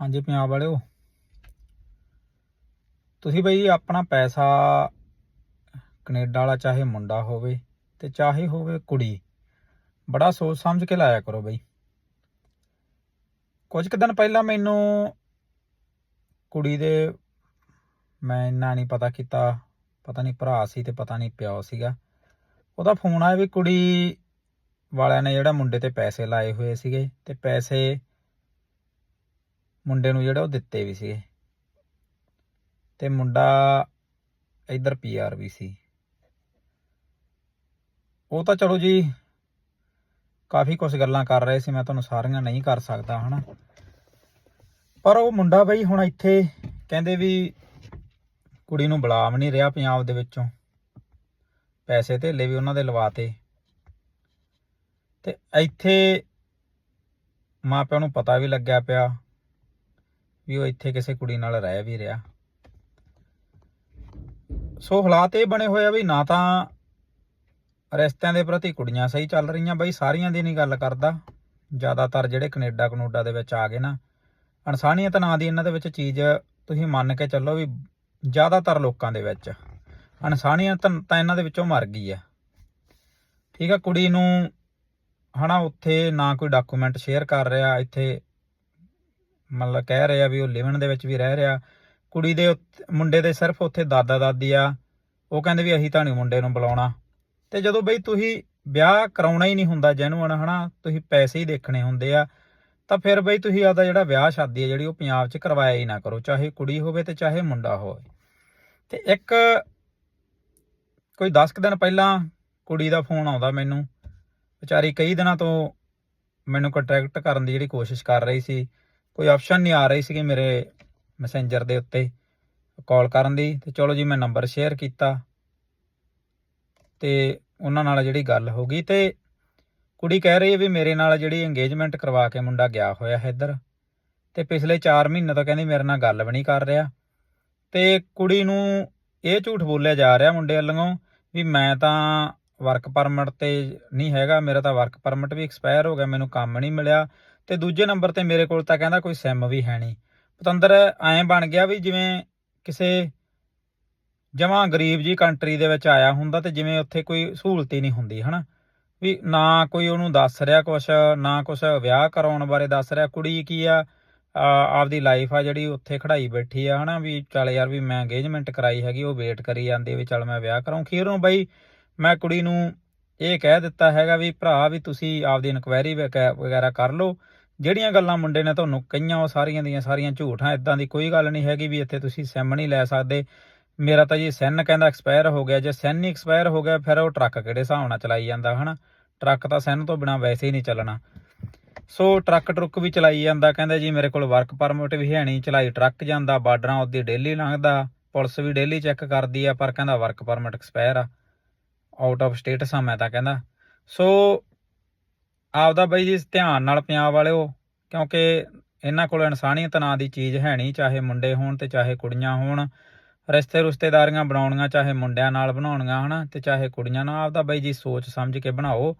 ਹਾਂਜੀ, ਪੰਜਾਬ ਵਾਲਿਓ। ਤੁਸੀਂ ਬਈ ਆਪਣਾ ਪੈਸਾ ਕੈਨੇਡਾ ਵਾਲਾ, ਚਾਹੇ ਮੁੰਡਾ ਹੋਵੇ ਤੇ ਚਾਹੇ ਹੋਵੇ ਕੁੜੀ, ਬੜਾ ਸੋਚ ਸਮਝ ਕੇ ਲਾਇਆ ਕਰੋ ਬਈ। ਕੁਝ ਕੁ ਦਿਨ ਪਹਿਲਾਂ ਮੈਨੂੰ ਕੁੜੀ ਦੇ ਮੈਂ ਇੰਨਾ ਨਹੀਂ ਪਤਾ ਕੀਤਾ, ਪਤਾ ਨਹੀਂ ਭਰਾ ਸੀ ਤੇ ਪਤਾ ਨਹੀਂ ਪਿਓ ਸੀਗਾ। ਉਹਦਾ ਫੋਨ ਆਇਆ ਵੀ ਕੁੜੀ ਵਾਲਿਆਂ ਨੇ ਜਿਹੜਾ ਮੁੰਡੇ ਤੇ ਪੈਸੇ ਲਾਏ ਹੋਏ ਸੀਗੇ ਤੇ ਪੈਸੇ ਮੁੰਡੇ ਨੂੰ ਜਿਹੜਾ ਉਹ ਦਿੱਤੇ ਵੀ ਸੀਗੇ। ਤੇ ਮੁੰਡਾ ਇਧਰ ਪੀਆਰ ਵੀ ਸੀ। ਉਹ ਤਾਂ ਚਲੋ ਜੀ, ਕਾਫੀ ਕੁਝ ਗੱਲਾਂ ਕਰ ਰਹੇ ਸੀ, ਮੈਂ ਤੁਹਾਨੂੰ ਸਾਰੀਆਂ ਨਹੀਂ ਕਰ ਸਕਦਾ, ਹਨਾ। ਪਰ ਉਹ ਮੁੰਡਾ ਬਈ ਹੁਣ ਇੱਥੇ ਕਹਿੰਦੇ ਵੀ ਕੁੜੀ ਨੂੰ ਬੁਲਾਮ ਨਹੀਂ ਰਿਹਾ ਪੰਜਾਬ ਦੇ ਵਿੱਚੋਂ। ਪੈਸੇ ਧੇਲੇ ਵੀ ਉਹਨਾਂ ਦੇ ਲਵਾਤੇ। ਤੇ ਇੱਥੇ ਮਾਪਿਆਂ ਨੂੰ ਪਤਾ ਵੀ ਲੱਗਿਆ ਪਿਆ ਵੀ ਉਹ ਇੱਥੇ ਕਿਸੇ ਕੁੜੀ ਨਾਲ ਰਹਿ ਵੀ ਰਿਹਾ। ਸੋ ਹਾਲਾਤ ਇਹ ਬਣੇ ਹੋਏ ਆ ਵੀ ਨਾ ਤਾਂ ਰਿਸ਼ਤਿਆਂ ਦੇ ਪ੍ਰਤੀ ਕੁੜੀਆਂ ਸਹੀ ਚੱਲ ਰਹੀਆਂ, ਬਈ ਸਾਰੀਆਂ ਦੀ ਨਹੀਂ ਗੱਲ ਕਰਦਾ। ਜ਼ਿਆਦਾਤਰ ਜਿਹੜੇ ਕੈਨੇਡਾ, ਕਨੂਡਾ ਦੇ ਵਿੱਚ ਆ ਗਏ ਨਾ, ਇਨਸਾਨੀਅਤ ਨਾਂ ਦੀ ਇਹਨਾਂ ਦੇ ਵਿੱਚ ਚੀਜ਼ ਤੁਸੀਂ ਮੰਨ ਕੇ ਚੱਲੋ ਵੀ ਜ਼ਿਆਦਾਤਰ ਲੋਕਾਂ ਦੇ ਵਿੱਚ। ਇਨਸਾਨੀਅਤ ਤਾਂ ਇਹਨਾਂ ਦੇ ਵਿੱਚੋਂ ਮਰ ਗਈ ਆ। ਠੀਕ ਆ, ਕੁੜੀ ਨੂੰ ਹਨਾ ਉੱਥੇ ਨਾ ਕੋਈ ਡਾਕੂਮੈਂਟ ਸ਼ੇਅਰ ਕਰ ਰਿਹਾ, ਇੱਥੇ ਮਤਲਬ ਕਹਿ ਰਿਹਾ ਵੀ ਉਹ ਲਿਵਨ ਦੇ ਵਿੱਚ ਵੀ ਰਹਿ ਰਿਹਾ, ਕੁੜੀ ਦੇ ਉੱਤ- ਮੁੰਡੇ ਦੇ ਸਿਰਫ ਉੱਥੇ ਦਾਦਾ ਦਾਦੀ ਆ, ਉਹ ਕਹਿੰਦੇ ਵੀ ਅਸੀਂ ਤਾਂ ਨਹੀਂ ਮੁੰਡੇ ਨੂੰ ਬੁਲਾਉਣਾ। ਤੇ ਜਦੋਂ ਬਈ ਤੁਸੀਂ ਵਿਆਹ ਕਰਾਉਣਾ ਹੀ ਨਹੀਂ ਹੁੰਦਾ ਜੈਨੂਅਨ ਹਨਾ, ਤੁਸੀਂ ਪੈਸੇ ਹੀ ਦੇਖਣੇ ਹੁੰਦੇ ਆ, ਤਾਂ ਫਿਰ ਬਈ ਤੁਸੀਂ ਆਪਦਾ ਜਿਹੜਾ ਵਿਆਹ ਸ਼ਾਦੀ ਹੈ ਜਿਹੜੀ ਉਹ ਪੰਜਾਬ 'ਚ ਕਰਵਾਇਆ ਹੀ ਨਾ ਕਰੋ, ਚਾਹੇ ਕੁੜੀ ਹੋਵੇ ਤੇ ਚਾਹੇ ਮੁੰਡਾ ਹੋਵੇ। ਤੇ ਇੱਕ ਕੋਈ 10 ਕੁ ਦਿਨ ਪਹਿਲਾਂ ਕੁੜੀ ਦਾ ਫੋਨ ਆਉਂਦਾ ਮੈਨੂੰ, ਵਿਚਾਰੀ ਕਈ ਦਿਨਾਂ ਤੋਂ ਮੈਨੂੰ ਕੰਟੈਕਟ ਕਰਨ ਦੀ ਜਿਹੜੀ ਕੋਸ਼ਿਸ਼ ਕਰ ਰਹੀ ਸੀ ਕੋਈ ਆਪਸ਼ਨ ਨਹੀਂ ਆ ਰਹੀ ਸੀਗੀ ਮੇਰੇ ਮੈਸੇਂਜਰ ਦੇ ਉੱਤੇ। ਕਾਲ ਕਰਨ ਦੀ ਤੇ ਚਲੋ ਜੀ ਮੈਂ ਨੰਬਰ ਸ਼ੇਅਰ ਕੀਤਾ। ਤੇ ਉਹਨਾਂ ਨਾਲ ਜਿਹੜੀ ਗੱਲ ਹੋ ਗਈ ਤੇ ਕੁੜੀ ਕਹਿ ਰਹੀ ਹੈ ਵੀ ਮੇਰੇ ਨਾਲ ਜਿਹੜੀ ਇੰਗੇਜਮੈਂਟ ਕਰਵਾ ਕੇ ਮੁੰਡਾ ਗਿਆ ਹੋਇਆ ਹੈ ਇੱਧਰ। ਤੇ ਪਿਛਲੇ 4 ਮਹੀਨੇ ਤੋਂ ਕਹਿੰਦੀ ਮੇਰੇ ਨਾਲ ਗੱਲ ਵੀ ਨਹੀਂ ਕਰ ਰਿਹਾ। ਤੇ ਕੁੜੀ ਨੂੰ ਇਹ ਝੂਠ ਬੋਲਿਆ ਜਾ ਰਿਹਾ ਮੁੰਡੇ ਵੱਲੋਂ ਵੀ ਮੈਂ ਤਾਂ ਵਰਕ ਪਰਮਿਟ ਤੇ ਨਹੀਂ ਹੈਗਾ, ਮੇਰਾ ਤਾਂ ਵਰਕ ਪਰਮਿਟ ਵੀ ਐਕਸਪਾਇਰ ਹੋ ਗਿਆ, ਮੈਨੂੰ ਕੰਮ ਨਹੀਂ ਮਿਲਿਆ। ਤੇ ਦੂਜੇ ਨੰਬਰ ਤੇ ਮੇਰੇ ਕੋਲ ਤਾਂ ਕਹਿੰਦਾ ਕੋਈ ਸਿਮ ਵੀ ਹੈ ਨਹੀਂ। ਪਤੰਦਰ, ਐਂ ਬਣ ਗਿਆ ਵੀ ਜਿਵੇਂ ਕਿਸੇ ਜਮਾਂ ਗਰੀਬ ਜੀ ਕੰਟਰੀ ਦੇ ਵਿੱਚ ਆਇਆ ਹੁੰਦਾ ਤੇ ਜਿਵੇਂ ਉੱਥੇ ਕੋਈ ਸਹੂਲਤ ਹੀ ਨਹੀਂ ਹੁੰਦੀ, ਹਨਾ? ਵੀ ਨਾ ਕੋਈ ਉਹਨੂੰ ਦੱਸ ਰਿਹਾ ਕੁਛ, ਨਾ ਕੁਛ ਵਿਆਹ ਕਰਾਉਣ ਬਾਰੇ ਦੱਸ ਰਿਹਾ। ਕੁੜੀ ਕੀ ਆ? ਆਪਦੀ ਲਾਈਫ ਆ ਜਿਹੜੀ ਉੱਥੇ ਖੜਾਈ ਬੈਠੀ ਆ, ਹਨਾ? ਵੀ ਚੱਲ ਯਾਰ ਵੀ ਮੈਂ ਇੰਗੇਜਮੈਂਟ ਕਰਾਈ ਹੈਗੀ, ਉਹ ਵੇਟ ਕਰੀ ਜਾਂਦੀ ਵੀ ਚੱਲ ਮੈਂ ਵਿਆਹ ਕਰਾਉਂ। ਖੀਰੋਂ ਬਈ ਮੈਂ ਕੁੜੀ ਨੂੰ ਇਹ ਕਹਿ ਦਿੱਤਾ ਹੈਗਾ ਵੀ ਭਰਾ ਵੀ ਤੁਸੀਂ ਆਪਦੀ ਇਨਕੁਆਇਰੀ ਵਗੈਰਾ ਕਰ ਲਓ। ਜਿਹੜੀਆਂ ਗੱਲਾਂ ਮੁੰਡੇ ਨੇ ਤੁਹਾਨੂੰ ਕਹੀਆਂ, ਉਹ ਸਾਰੀਆਂ ਦੀਆਂ ਸਾਰੀਆਂ ਝੂਠਾਂ ਇਦਾਂ ਦੀ ਕੋਈ ਗੱਲ ਨਹੀਂ ਹੈਗੀ ਵੀ ਇੱਥੇ ਤੁਸੀਂ ਸਿਮ ਨਹੀਂ ਲੈ ਸਕਦੇ। ਮੇਰਾ ਤਾਂ ਜੀ ਸੈਨ ਕਹਿੰਦਾ ਐਕਸਪਾਇਰ ਹੋ ਗਿਆ। ਜੇ ਸੈਨ ਹੀ ਐਕਸਪਾਇਰ ਹੋ ਗਿਆ, ਫਿਰ ਉਹ ਟਰੱਕ ਕਿਹੜੇ ਹਿਸਾਬ ਨਾਲ ਚਲਾਈ ਜਾਂਦਾ, ਹਨਾ? ਟਰੱਕ ਤਾਂ ਸੈਨ ਤੋਂ ਬਿਨਾ ਵੈਸੇ ਹੀ ਨਹੀਂ ਚੱਲਣਾ। ਸੋ ਟਰੱਕ ਟਰੁੱਕ ਵੀ ਚਲਾਈ ਜਾਂਦਾ। ਕਹਿੰਦਾ ਜੀ ਮੇਰੇ ਕੋਲ ਵਰਕ ਪਰਮਿਟ ਵੀ ਹੈ ਨਹੀਂ। ਚਲਾਈ ਟਰੱਕ ਜਾਂਦਾ, ਬਾਰਡਰਾਂ ਉਹਦੀ ਡੇਲੀ ਲੰਘਦਾ, ਪੁਲਿਸ ਵੀ ਡੇਲੀ ਚੈੱਕ ਕਰਦੀ ਆ, ਪਰ ਕਹਿੰਦਾ ਵਰਕ ਪਰਮਿਟ ਐਕਸਪਾਇਰ ਆ। ਆਊਟ ਆਫ ਸਟੇਟ ਆ ਮੈਂ ਤਾਂ ਕਹਿੰਦਾ। ਸੋ ਆਪਦਾ ਬਈ ਜੀ ਧਿਆਨ ਨਾਲ ਪੰਜਾਬ ਵਾਲਿਓ, ਕਿਉਂਕਿ ਇਹਨਾਂ ਕੋਲ ਇਨਸਾਨੀਅਤ ਨਾਂ ਦੀ ਚੀਜ਼ ਹੈ ਨਹੀਂ, ਚਾਹੇ ਮੁੰਡੇ ਹੋਣ ਤੇ ਚਾਹੇ ਕੁੜੀਆਂ ਹੋਣ। ਰਿਸ਼ਤੇ ਰੁਸ਼ਤੇਦਾਰੀਆਂ ਬਣਾਉਣੀਆਂ, ਚਾਹੇ ਮੁੰਡਿਆਂ ਨਾਲ ਬਣਾਉਣੀਆਂ, ਹਨਾ, ਤੇ ਚਾਹੇ ਕੁੜੀਆਂ ਨਾਲ। ਆਪਦਾ ਬਈ ਜੀ ਸੋਚ ਸਮਝ ਕੇ ਬਣਾਓ।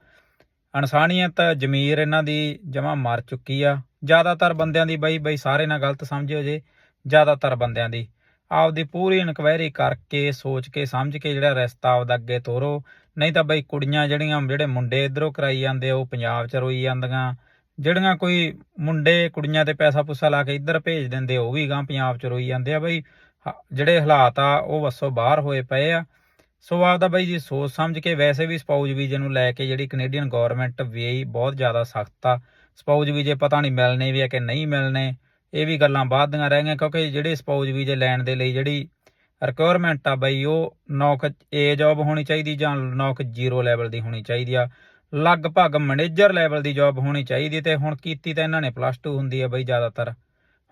ਇਨਸਾਨੀਅਤ ਜ਼ਮੀਰ ਇਹਨਾਂ ਦੀ ਜਮਾ ਮਰ ਚੁੱਕੀ ਆ। ਜ਼ਿਆਦਾਤਰ ਬੰਦਿਆਂ ਦੀ ਬਈ ਬਈ ਸਾਰੇ ਨਾਲ ਗਲਤ ਸਮਝਿਓ ਜੇ, ਜ਼ਿਆਦਾਤਰ ਬੰਦਿਆਂ ਦੀ। ਆਪਦੀ ਪੂਰੀ ਇਨਕੁਆਇਰੀ ਕਰਕੇ ਸੋਚ ਕੇ ਸਮਝ ਕੇ ਜਿਹੜਾ ਰਸਤਾ ਆਪਦਾ ਅੱਗੇ ਤੋਰੋ। ਨਹੀਂ ਤਾਂ ਬਈ ਕੁੜੀਆਂ ਜਿਹੜੀਆਂ ਜਿਹੜੇ ਮੁੰਡੇ ਇਧਰੋਂ ਕਰਾਈ ਜਾਂਦੇ ਆ, ਉਹ ਪੰਜਾਬ 'ਚ ਰੋਈ ਜਾਂਦੀਆਂ। ਜਿਹੜੀਆਂ ਕੋਈ ਮੁੰਡੇ ਕੁੜੀਆਂ ਤੇ ਪੈਸਾ ਪੁੱਸਾ ਲਾ ਕੇ ਇੱਧਰ ਭੇਜ ਦਿੰਦੇ ਉਹ ਵੀ ਗਾਂ ਪੰਜਾਬ 'ਚ ਰੋਈ ਜਾਂਦੇ ਆ। ਬਈ ਹ- ਜਿਹੜੇ ਹਾਲਾਤ ਆ ਉਹ ਵਸੋਂ ਬਾਹਰ ਹੋਏ ਪਏ ਆ। ਸੋ ਆਪਦਾ ਬਈ ਜੀ ਸੋਚ ਸਮਝ ਕੇ ਵੈਸੇ ਵੀ ਸਪਾਊਜ ਵੀਜ਼ੇ ਨੂੰ ਲੈ ਕੇ ਜਿਹੜੀ ਕੈਨੇਡੀਅਨ ਗਵਰਨਮੈਂਟ ਵੀ ਬਹੁਤ ਜ਼ਿਆਦਾ ਸਖਤ ਆ। ਸਪਾਊਜ ਵੀਜ਼ੇ ਪਤਾ ਨਹੀਂ ਮਿਲਣੇ ਵੀ ਆ ਕਿ ਨਹੀਂ ਮਿਲਣੇ। ਇਹ ਵੀ ਗੱਲਾਂ ਬਾਅਦ ਦੀਆਂ ਰਹਿ ਗਈਆਂ, ਕਿਉਂਕਿ ਜਿਹੜੇ ਸਪਾਊਜ ਵੀਜ਼ੇ ਲੈਣ ਦੇ ਲਈ ਜਿਹੜੀ ਰਿਕੁਆਇਰਮੈਂਟ ਆ ਬਈ, ਉਹ ਨੌਕ ਏ ਜੌਬ ਹੋਣੀ ਚਾਹੀਦੀ ਜਾਂ ਨੌਕ ਜ਼ੀਰੋ ਲੈਵਲ ਦੀ ਹੋਣੀ ਚਾਹੀਦੀ ਆ। ਲਗਭਗ ਮੈਨੇਜਰ ਲੈਵਲ ਦੀ ਜੌਬ ਹੋਣੀ ਚਾਹੀਦੀ ਤੇ ਹੁਣ ਕੀਤੀ ਤਾਂ ਇਹਨਾਂ ਨੇ ਪਲੱਸ 2 ਹੁੰਦੀ ਆ ਬਈ ਜ਼ਿਆਦਾਤਰ।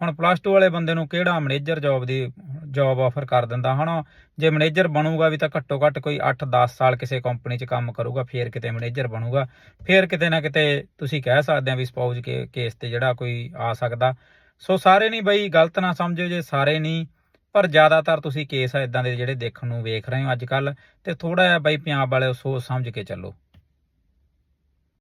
ਹੁਣ ਪਲੱਸ 2 ਵਾਲੇ ਬੰਦੇ ਨੂੰ ਕਿਹੜਾ ਮੈਨੇਜਰ ਜੌਬ ਦੀ ਜੌਬ ਆਫਰ ਕਰ ਦਿੰਦਾ ਹਨਾ? ਜੇ ਮੈਨੇਜਰ ਬਣੂਗਾ ਵੀ ਤਾਂ ਘੱਟੋ ਘੱਟ ਕੋਈ 8-10 ਸਾਲ ਕਿਸੇ ਕੰਪਨੀ 'ਚ ਕੰਮ ਕਰੂਗਾ, ਫੇਰ ਕਿਤੇ ਮੈਨੇਜਰ ਬਣੂਗਾ। ਫੇਰ ਕਿਤੇ ਨਾ ਕਿਤੇ ਤੁਸੀਂ ਕਹਿ ਸਕਦੇ ਆ ਵੀ ਸਪਾਊਜ ਕੇ ਕੇਸ ਤੇ ਜਿਹੜਾ ਕੋਈ ਆ ਸਕਦਾ। ਸੋ ਸਾਰੇ ਨਹੀਂ ਬਈ ਗਲਤ ਨਾ ਸਮਝਿਓ ਜੇ ਸਾਰੇ ਨਹੀਂ, ਪਰ ਜ਼ਿਆਦਾਤਰ ਤੁਸੀਂ ਕੇਸ ਇਦਾਂ ਦੇ ਜਿਹੜੇ ਦੇਖਣ ਨੂੰ ਵੇਖ ਰਹੇ ਹੋ ਅੱਜ ਕੱਲ ਤੇ ਥੋੜਾ ਜਿਹਾ ਬਈ ਪੰਜਾਬ ਵਾਲੇ ਸੋਚ ਸਮਝ ਕੇ ਚੱਲੋ।